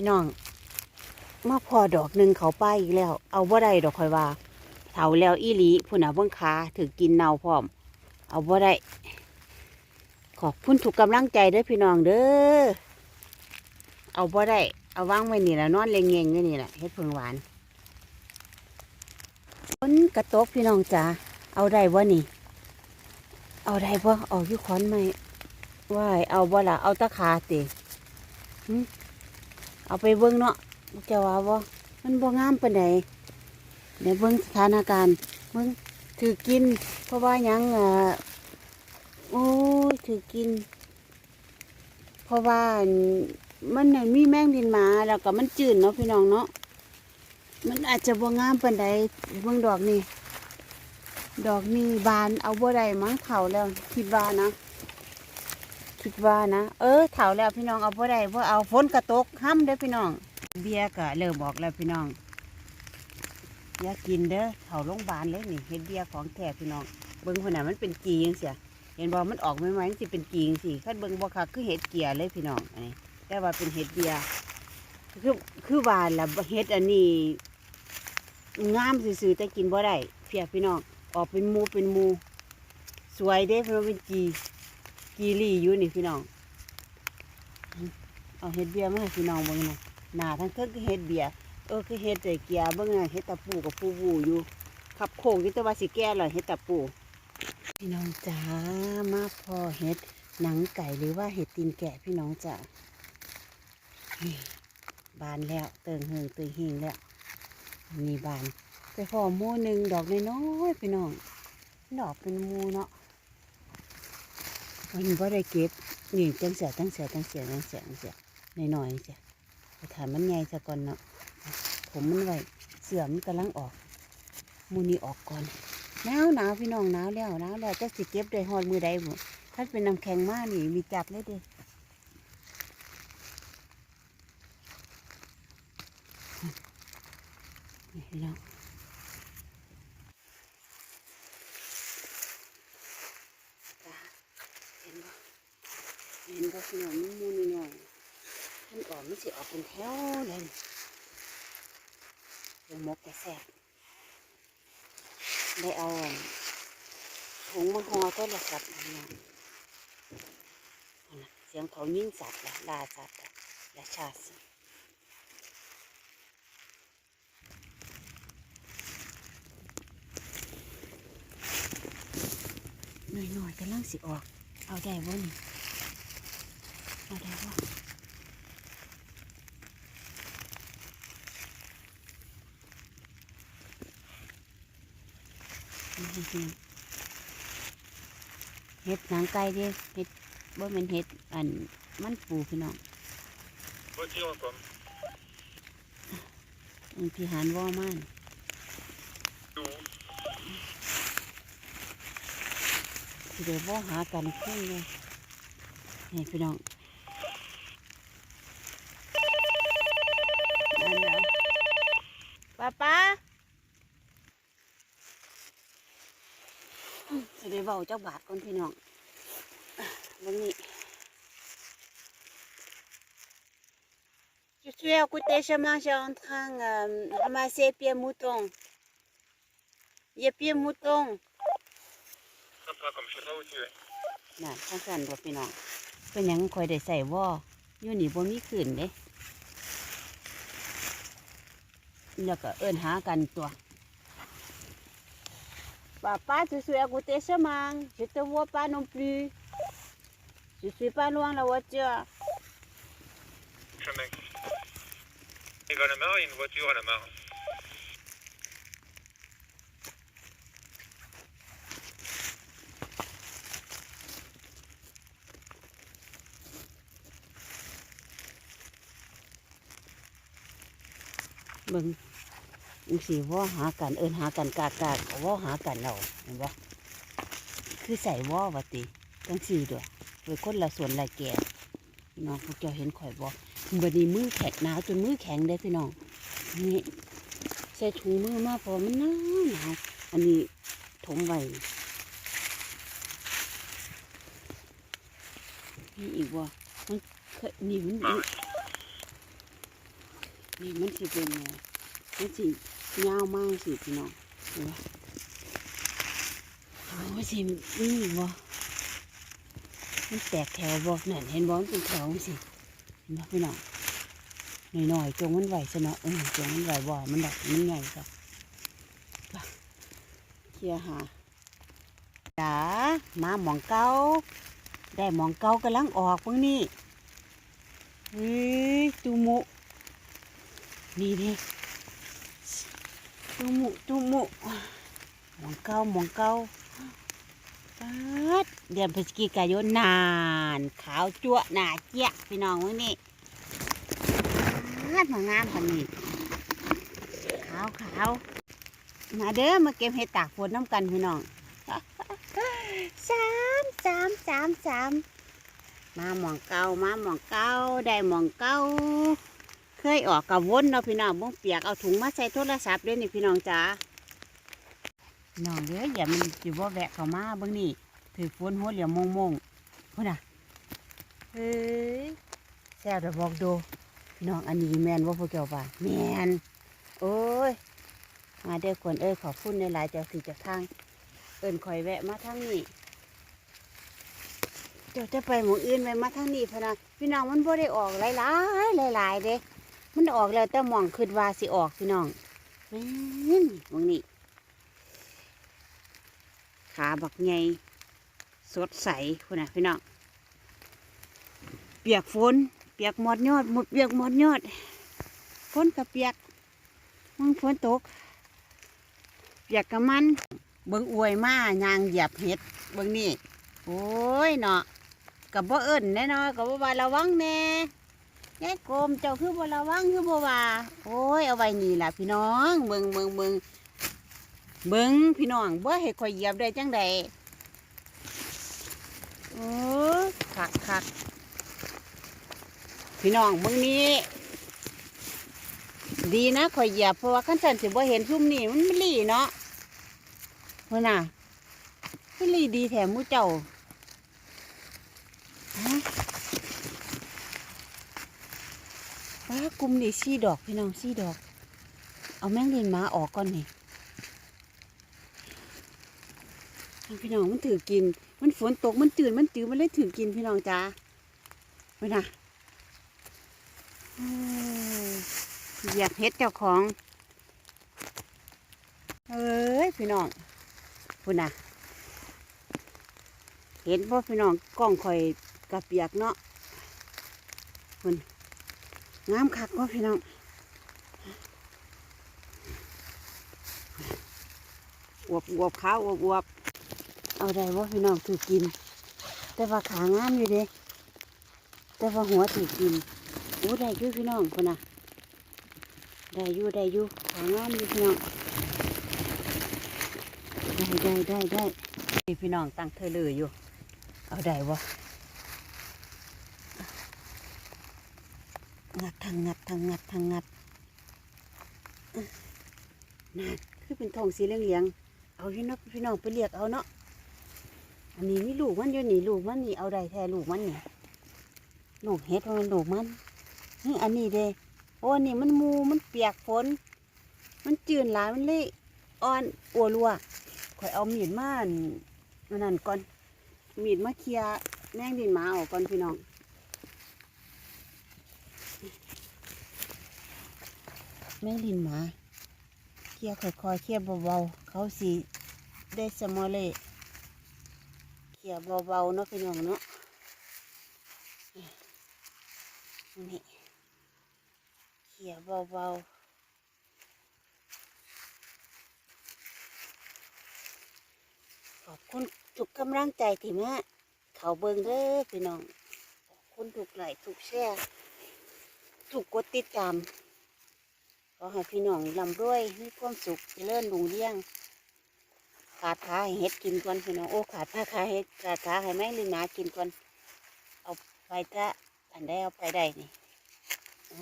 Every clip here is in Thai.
พี่น้องมาพอดอกหนึ่งเขาป้ายอีกแล้ว เอาบ่ได้ดอกคอยว่าเถาแล้วอีหลีพุ่นน่ะเบิ่งขาถือกินเนาพร้อม เอาบ่ได้ ขอบคุณทุกกำลังใจเด้อพี่น้องเด้อเอาบ่ได้ เอาว่างไว้นี่แหละนอนเลงเงงๆอยู่นี่แหละเฮ็ดเพิงหวานฝนกระตกพี่น้องจ๋าเอาได้บ่นี่ เอาได้บ่เอาอยู่ขอนไหมว่ายเอาบ่ละเอาตะขาติหึ เอาไปเบิ่งเนาะจะว่าบ่มันบ่งามปานใดเดี๋ยวเบิ่งสถานการณ์เบิ่งถือกิน เพราะว่ายังอ่าโอ้ยถือกิน เพราะว่ามันน่ะมีแมงดินมาแล้วก็มันจืดเนาะพี่น้องเนาะมันอาจจะบ่งามปานใดเบิ่งดอกนี่ดอกนี่บานเอาบ่ได้มั้งเถาแล้วคิดว่านะ คิดว่านะ เออเถาแล้วพี่น้องเอาบ่ได้บ่เอาฝนกระตกห้ำเด้อพี่น้อง เบียร์ก็เริ่มบอกแล้วพี่น้องอย่ากินเด้อเถาโรงพยาบาลเลยนี่เฮ็ดเบียร์ของแท้พี่น้อง เบิ่งคนน่ะมันเป็นกีงเสียเห็นบ่มันออกใหม่ๆมันสิเป็นกีงซี่คันเบิ่งบ่คักคือเห็ดเกียร์เลยพี่น้องอันนี้แต่ว่าเป็นเห็ดเบียร์คือคือว่าละเห็ดอันนี้งามซื่อๆแต่กินบ่ได้เพียพี่น้องออกเป็นมูเป็นมู สวยเด้เพราะเป็นกี กีรี่อยู่นี่พี่น้อง เอาเห็ดเบียร์มาให้พี่น้องเบิ่งหน่อยหนาทั้งเทิงคือเห็ดเบียร์เออคือเห็ดใจเกียร์เบิ่งน่ะเห็ดตะปูกับปูบูอยู่ขับโค้งอยู่ต่ว่าสิแก่เลยเห็ดตะปู พี่น้องจ๋ามาพอเห็ดหนังไก่หรือว่าเห็ดตีนแกะพี่น้องจ๋าบานแล้วเติงเฮิงเติงเฮงแล้วนี่บานไปพอมูหนึ่งดอกน้อยๆพี่น้อง ดอกเป็นมูเนาะ มันนี้ก็ได้เก็บนี่จังเสียจังเสียจังเสียจังเสียจังเสียหน่อยๆเสียไปถามมันใหญ่ซะก่อนเนาะผมมันไว้เสือมันกำลังออกมูนี่ออกก่อนหนาวหนาวพี่น้องหนาวแล้วหนาวแล้วจะสิเก็บได้หอดมือใดบ่ถ้าเป็นน้ำแข็งมากนี่มีจับเลยเด้นี่พี่น้อง จ้าเห็นบ่เห็น บ่พี่น้องมันมูนหน่อยๆมันออกมันสิออกเป็นแถวเลยเดี๋ยวมกแกแซ่บได้เอาถุงมาห่อโทรศัพท์พี่น้องเสียงเขายิ่งสัตว์ละลาสัตว์ละละชาสิหน่อยๆกำลังสิออก เอาได้บ่นี่ อาได้บ่นี่พี่น้องเห็ดหนังไก่เด้เห็ดบ่แม่นเห็ดอันมันปูพี่น้อง Voiture comme อันที่หานว่อมาน tout. สิเดี๋ยวว่อหากันขึ้นเลยนี่พี่น้องนั่นแหละป้าป้าสิ เดี๋ยวเบาเจ้าบาทก่อนพี่น้องวันนี้ Je suis à côté chemin, je suis en train de euh, ramasser pieds moutons. Il y a pieds moutons. Sympa comme je sais pas où tu es. น่ะข้างกันว่าพี่น้องเป็นหยังคอยได้ใส่ว่ออยู่นี่บ่มีขืนเด้แล้วก็เอิ้นหากันตัว Papa, je suis à côté chemin. Je ne te vois pas non plus. Je ne suis pas loin la voiture. Chemin. Il va à la mare, il y a une voiture à la mare. บิ่งจังสิว่อหากันเอินหากันกากากว่อหากันเราเห็นบ่คือใส่ว่อว่าติจังสี่ด้วยโดยคนละส่วนละแก่พี่น้องพวกเจ้าเห็นข่อยบ่บัดนี้มือแข็งหนาวจนมือแข็งเด้พี่น้องนี่ใส่ถุงมือมาเพอมันหนาวหนาวอันนี้ถมไว้นี่อีกบ่มันเคยนี่มันนี่มันสิเป็นไงมันสิ ยาวมากสิพี่น้องเห็นไหมเอาว่าสินี่บ่มันแตกแถวบ่นั่นเห็นบ่มันเป็นแถวสิเห็นบ่พี่น้องหน่อยๆจงมันไหวซะเนาะเออจงมันไหวบ่มันดักมันใหญ่ซะไปเคียหาจ๋ามาหมองเก้าได้หมองเก้ากำลังออกเพิ่งนี่เฮ้ยตูมุนี่ดิ ตุมุตุมุหมองเก้าหมองเก้าปัดเดือนพฤศจิกายนนาน ขาวจั่วหนาเจี๊ยพี่น้องมึงนี่งามงามพันนี่ขาวขาวมาเด้อมาเก็บเห็ดตากฝนน้ำกันพี่น้องสามสามสามสามมาหมองเก้ามาหมองเก้าได้หมองเก้า เคยออกกับวนเนาะพี่น้องบ่งเปียกเอาถุงมาใส่โทรศัพท์เด้อนี่พี่น้องจ๋าน้องเด้ออย่ามันสิบ่แวะเข้ามาเบิ่งนี่ถือฝนหัวเหลี่ยมมงๆพุ่นน่ะเฮ้ยแซ่บเด้อบอกดูน้องอันนี้แมนบ่าพวกเจ้าป่าแมนโอ้ยมาเด้อคนเอ้ยขอบคุณในหลายเจ้าสิเจากทาง เอิ้นข่อยแวะมาทางนี้เจ้าจะไปหมู่อื่นไปมาทางนี้พนะพี่น้องมันบ่ได้ออกหลายๆหลายๆเด้ มันออกแล้วแต่หมองคืดว่าสิออกพี่น้องแม่นมองนี่ขาบักใหญ่สดใสคุณน่ะพี่น้องเปียกฝนเปียกหมดยอดหมดเปียกหมดยอดฝนกับเปียกมังฝนตก เปียกกับมัน เบิ่งอวยมายางเหยียบเห็ดเบิ่งนี่โอ้ยเนาะกับบ่เอิ้นแน่นอนกับบ่ว่าระวังแน่ ยายโกมเจ้าคือบ่ระวังคือบ่ว่า โอ้ยเอาไว้นี่ล่ะพี่น้องเบิ่งเบิ่งเบิ่งเบิ่งพี่น้องบ่ให้ข่อยเหยียบได้จังใดโอ้คักคักพี่น้องเบิ่งนี้ดีนะข่อยเหยียบเพราะว่าคันสันสิบ่เห็นซุ่มนี่มันไม่ลีเนาะเพิ่นน่ะไม่ลีดีแถมมูเจ้าฮะ ว้า กลุ่มนี่สี่ดอกพี่น้องสี่ดอก เอาแมงเลียนมาออกก่อนนี่พี่น้องมันถือกิน มันฝนตกมันจืดมันจืดมันเลยถือกินพี่น้องจ้าไปนะเหยียบเฮ็ดเจ้าของเอ้ยพี่น้องพูดนะเห็นพ่พี่น้องกล้องคอยกระเปียกเนาะ งามคักว่าพี่น้องอวบอวบขาวอวบอวบเอาได้ว่าพี่น้องถือกิน แต่ว่าขางามอยู่เด้แต่ว่าหัวถือกินอู้ได้อยู่พี่น้องคนน่ะได้ยู่ได้ยู่ขางามอยู่พี่น้องได้ได้ได้ได้พี่น้องตั้งเธอเลยอยู่ เอาได้วะ งัดทางงัดทางงัดทางงัดนั่นคือเป็นทองสีเหลืองๆเอาพี่น้องพี่น้องไปเรียกเอาเนาะอันนี้มีลูกมันอยู่นี่ลูกมันนี่เอาได้แท้ลูกมันนี่ลูกเฮ็ดว่ามันลูกมันนี่อันนี้เด้โอ้นนี้มันมูมันเปียกฝน มันจืดหลายมันเลยอ่อนอัวรัวข่อยเอามีดมาอันนั่นก่อนมีดมาเคลียแมงดินหมาออกก่อนพี่น้อง แม่ลินหมาเคี่ยวค่อยๆเคี่ยวเบาๆเขาสีได้สมอเลยเคี่ยวเบาๆเนาะพี่น้องเนาะนี่เคี่ยวเบาๆขอบคุณทุกกำลังใจที่มาเขาเบิ่งเด้อพี่น้อง ขอบคุณทุกไลค์ทุกแชร์ทุกกดติดตาม ขอให้พี่น้องร่ำรวยมีความสุขเจริญรุ่งเรืองขาดขาให้เห็ดกินก่อนพี่น้องโอ้ขาดผ้าขาเห็ดขาดขาให้แม่ลินหนากินก่อนเอาไปถ้าอันใดเอาไปได้นี่เอา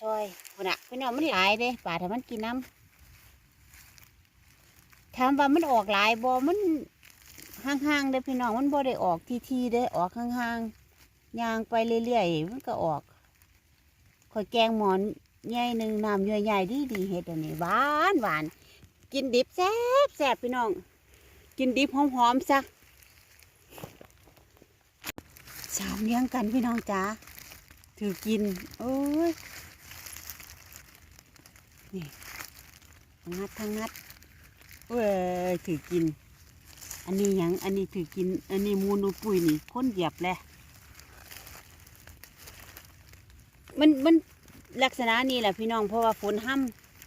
ซอยพน่ะพี่น้องมันหลายเด้ป่าถ้ามันกินน้ำถามว่ามันออกหลายบ่มันห่างๆเด้พี่น้องมันบ่ได้ออกทีๆเด้ออกห่างๆยางไปเรื่อยๆมันก็ออกคอยแกงหมอน ใหญ่หนึ่งน้ำใหญ่ดีดีเห็ดอันนี้หวานหวานกินดิบแซ่บแซ่บพี่น้อง กินดิบหอมๆซะสามเลี้ยงกันพี่น้องจ้าถือกิน โอ้ย นี่งัดทั้งงัดเว้ยถือกิน อันนี้ยัง อันนี้ถือกิน อันนี้มูนูปุยนี่ค้นเหยียบแหละมันมัน ลักษณะนี้แหละพี่น้องเพราะว่าฝนห้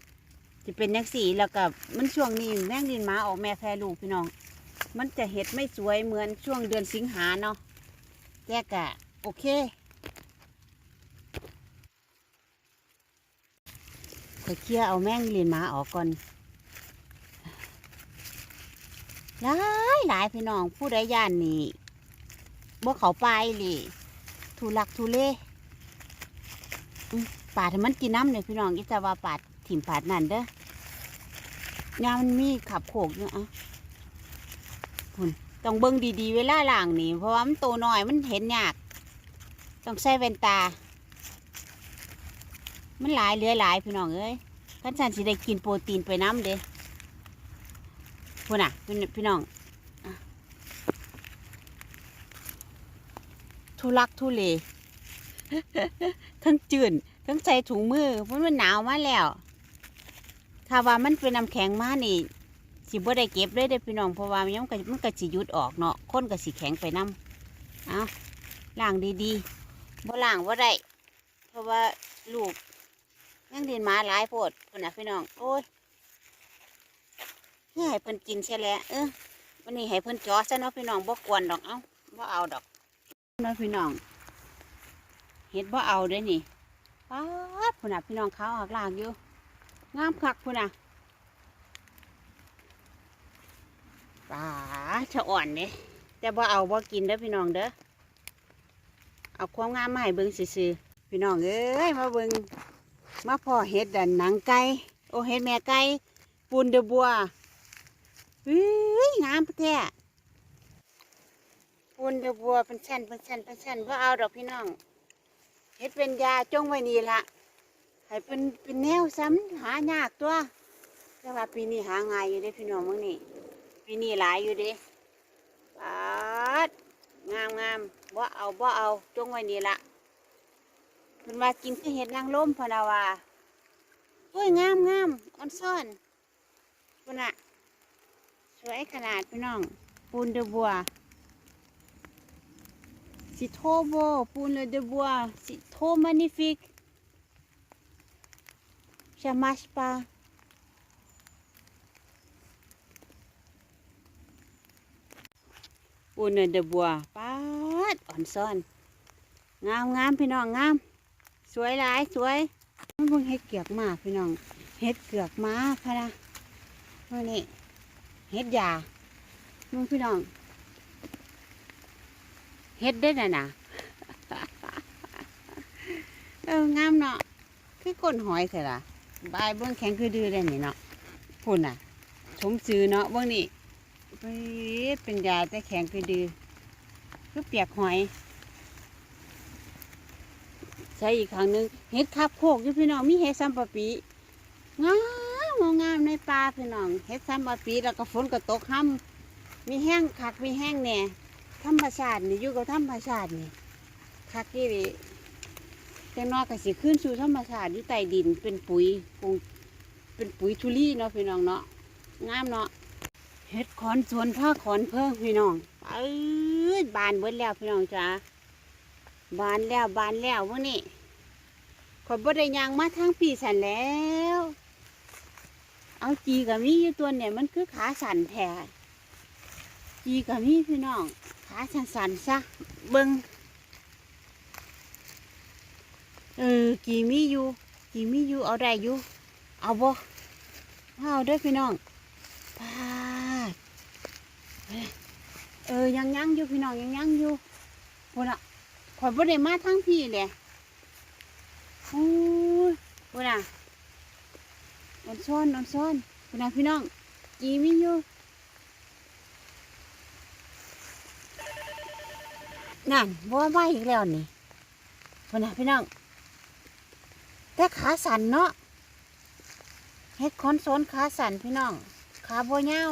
ำจะเป็นนักสีแล้วกับมันช่วงนี้แมงดินมาออกแม่แพรลูกพี่น้อง มันจะเห็ดไม่สวยเหมือนช่วงเดือนสิงหาเนาะแต่กะโอเคขอเคลียเอาแมงดินมาออกก่อนหลายหลายพี่น้องผู้ใดย่านนี่บ่เขาไปเลยทุลักทุเล ปาดให้มันกินน้ำเนี่ยพี่น้องอิจาว่าปาดถิ่มปาดนั่นเด้อยามันมีขับโขกอยู่ยอะพุ่นต้องเบิ่งดีๆเวลาล่างนี่เพราะว่ามันโตน้อยมันเห็นยาก ต้องใส่แว่นตา มันหลายเหลือหลายพี่น้องเอ้ยขันสันสิได้กินโปรตีนไปน้ำเด้พุ่นอะพี่พี่น้องทุลักทุเลทั้งจืน ทั้งใส่ถุงมือเพราะมันหนาวมาแล้วถ้าว่ามันเป็นน้ำแข็งมานี่สิบ่ได้เก็บเลยเด้พี่น้องเพราะว่ามันก็มันก็สิยุดออกเนาะค้นก็สิแข็งไปน้ำเอาล้างดีๆบ่ล้างบ่ได้เพราะว่าลูกยังเดินมาหลายโพดคนน่ะพี่น้องโอ้ยให้เพิ่นกินใช่แล้วเออวันนี้ให้เพิ่นจ่อซะเนาะพี่น้องบ่กวนดอกเอ้าบ่เอาดอกเนาะพี่น้องเห็ดบ่เอาเด้อนี่ ป๊าดพุ่นน่ะพี่น้องเขาหักลากอยู่ งามคักพุ่นน่ะปลาชะอ่อนเด้แต่บ่เอาบ่กินเด้อพี่น้องเด้อ เอาความงามมาให้เบิ่งซื่อๆพี่น้องเอ้ยมาเบิ่งมาพ่อเห็ดดันหนังไก่โอเห็ดแม่ไก่ปูนเดอบัวเฮ้ยงามแท้ปูนเดอบัวเป็นชั้นเป็นชั้นเป็นชั้นบ่เอาดอกพี่น้อง เฮ็ดเป็นยาจงไว้นี่ละให้เป็นเป็นแนวซ้ำหายากตัว แต่ว่าปีนี้หาง่ายอยู่เด้พี่น้องมึงนี่ปีนี้หลายอยู่เด้ปาดงามงามบ่เอาบ่เอาจงไว้นี่ละเพิ่นว่ากินคือเห็ดนางลมพนาว่าโอ้ยงามงามอ่อนซ่อนพุ่นน่ะสวยขนาดพี่น้องปูนเดือบัว C'est trop beau pour le de bois. C'est trop magnifique. Ça marche pas. ปูนเดบัวปาดอ่อนซ่อน งามงามพี่น้องงาม สวยหลายสวยมันเพิ่งเฮ็ดเกือกมาพี่น้องเฮ็ดเกือกมาพะนะว่านี่เฮ็ดยามึงพี่น้อง เฮ็ดได้น่ะนะเอองามเนาะคือก้นหอยเถอะล่ะบายเบื้องแข็งคือดื้อได้นี่เนาะพุ่นน่ะชมซื้อเนาะเบื้องนี่เฮ้เป็นยาแต่แข็งคือดื้อคือเปียกหอยใช้อีกครั้งหนึงเฮ็ดคับโคกอยู่พี่น้องมีเฮ็ดซ้ำปะปีงามงามในป่าพี่น้องเฮ็ดซ้ำปะปีแล้วก็ฝนก็ตกค่ำมีแห้งคักมีแห้งแน่ ธรรมชาตินี่อยู่กับธรรมชาตินี่คักกี่ดิแต่นอกก็สิขึ้นสู่ธรรมชาติอยู่ใต้ดินเป็นปุ๋ยคงเป็นปุ๋ยทุลี่เนาะพี่น้องเนาะงามเนาะเฮ็ดขอนสวนผ้าขอนเพิ่งพี่น้องเอ้ยบานเบิดแล้วพี่น้องจ้าบานแล้วบานแล้ววันนี้ขอบ่ได้ยางมาทางปีสันแล้ว เอาจีกับมีอยู่ตัวเนี่ยมันคือขาสั่นแท้จีกับมีพี่น้อง ขาสันสันๆซะเบิงเออกี่มีอยู่กี่มีอยู่เอาได้อยู่เอาบ่เอาเด้อพี่น้องพาดเออยังยังอยู่พี่น้องยังยังอยู่พุ่นอะข่อยบ่ได้มาทั้งพี่เลยโอ้ยพุ่นอะออนซ้อนออนซ้อนพุ่นอะพี่น้องกี่มีอยู่ นั่นบ่ว่าไหวอีกแล้วนี่พนนะพี่น้องแต่ขาสั่นเนาะเฮ็ดคอนโซนขาสั่นพี่น้องขาบัวยาว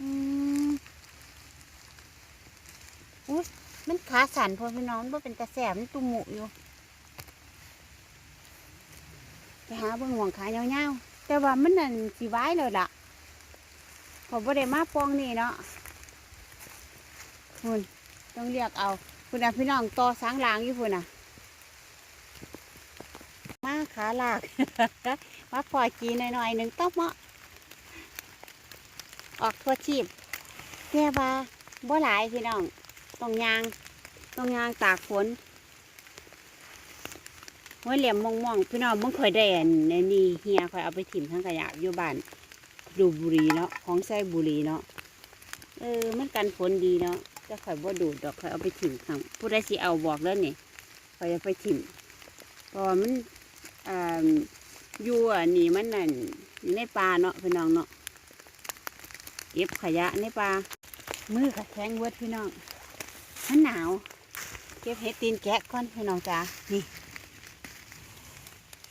อืมอุ้ยมันขาสั่นพอพี่น้องมันเป็นตะแสมันตุ่มหมูอยู่ไปหาเบิ่งห่วงขายาวๆแต่ว่ามันนั่นสิไว้เลยล่ะพอบ่ได้มาปองนี่เนาะ คุณต้องเรียกเอาคุณน่ะพี่น้องต่อสางลางอยู่คุณน่ะมาขาลาก มาพอกีหน่อยๆหนึ่งต๊อบเมาะออกทั่วชีพแค่ว่าบ่หลายพี่น้องต้องยางต้องยางตากฝนหัวเหลี่ยมมองมองๆพี่น้องมึงเคยได้อันนี่เฮียคอยเอาไปถิ่มทั้งขยะอยู่บ้านดูบุรีเนาะของใส่บุรีเนาะเออมันกันฝนดีเนาะ จะคอยบ่ดูดดอกคอยเอาไปถิ่มข้างผู้ใดสิเอาบอกแล้วนี่คอยเอาไปถิ่มเพราะว่ามันอ่าอยู่อันนี้มันนั่นอยู่ในป่าเนาะพี่น้องเนาะเก็บขยะในป่ามือกับแข็งเวิร์ดพี่น้องมันหนาว เก็บเห็ดตีนแกะก่อนพี่น้องจ้านี่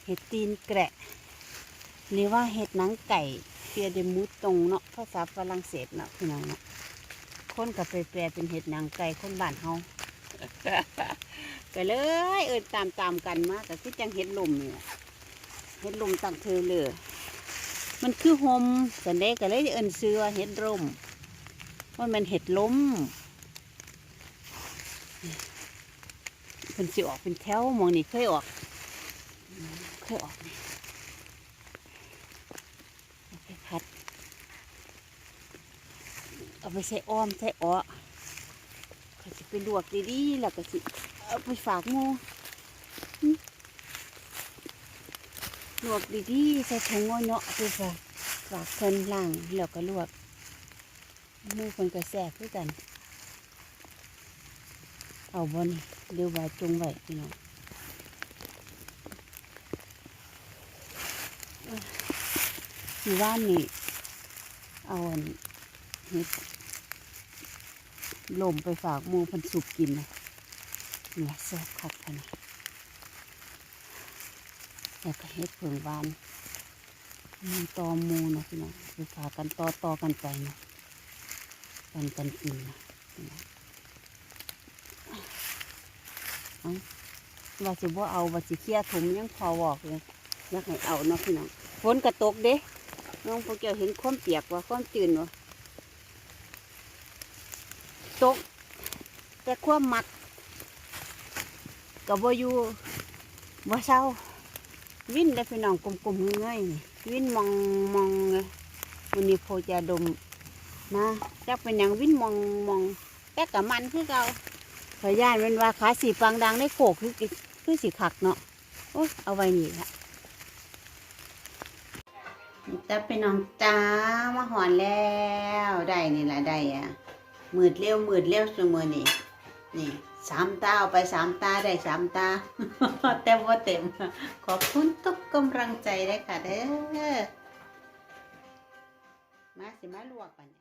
เห็ดตีนแกะหรือว่าเห็ดหนังไก่เปียเดมูตรงเนาะภาษาฝรั่งเศสเนาะพี่น้องเนาะ คนกับไปแปลเป็นเห็ดนังไก่คนบ้านเฮาก็เลยเอินตามตามกันมาก็คือจังเห็ดลมเนี่แหละเห็ดลมตั้งเธอเลยมันคือหมสันเดก็เลยเอินเสือเห็ดลมว่ามันเห็ดลมเป็นสิออกเป็นแถวมองนี่เคยออกเคยออกนี่เอาไปพัด เอาไปใส่อ้อมใส่อ้อก็จะไปลวกดีๆแล้วก็สิเอาไปฝากงูลวกดีๆใส่ถุงงอเนาะไปฝากฝากคนล่างแล้วก็ลวกหมูคนก็แซ่บคือกัน เอาบนเดี๋ยวไว้จงไว้พี่น้องอยู่บ้านนี่เอาอันเห็ด ลมไปฝากมูพันสุกกินนะเนี่ยแซ่บคักขนแล้วก็เฮ็ดเผืองวานมีตอมูนะพี่น้องไปฝากกันต่อต่อกันไปเนาะกันกันกินนะพี่น้องเอาว่าสิบ่เอาว่าสิเคลียถุงยังพอวอกเลยอยากให้เอาเนาะพี่น้องฝนกระตกเด้น้องพวกเจ้าเห็นความเปียกว่าความจืดวะ ตก แต่ความมักก็บ่อยู่บ่เศร้า วินได้พี่น้องกลมๆง่ายๆนี่วินมองมองเลยวันนี้โพจะดมนะจักเป็นอย่างวินมองมองแต่กับมันคือเก่าพยานเป็นว่าขาสีฟังดังได้โขกคือคือสีขักเนาะโอ้เอาไว้นี่ละแต่พี่น้องจ้ามาหอนแล้วได้นี่แหละได้อะ มืดเร็วมืดเร็วสมือนี่นี่สามตาเอาไปสามตาได้สามตาแต่ว่าเต็ม ขอบคุณทุกกำลังใจเลยค่ะเด้อมาสิมาลวกกัน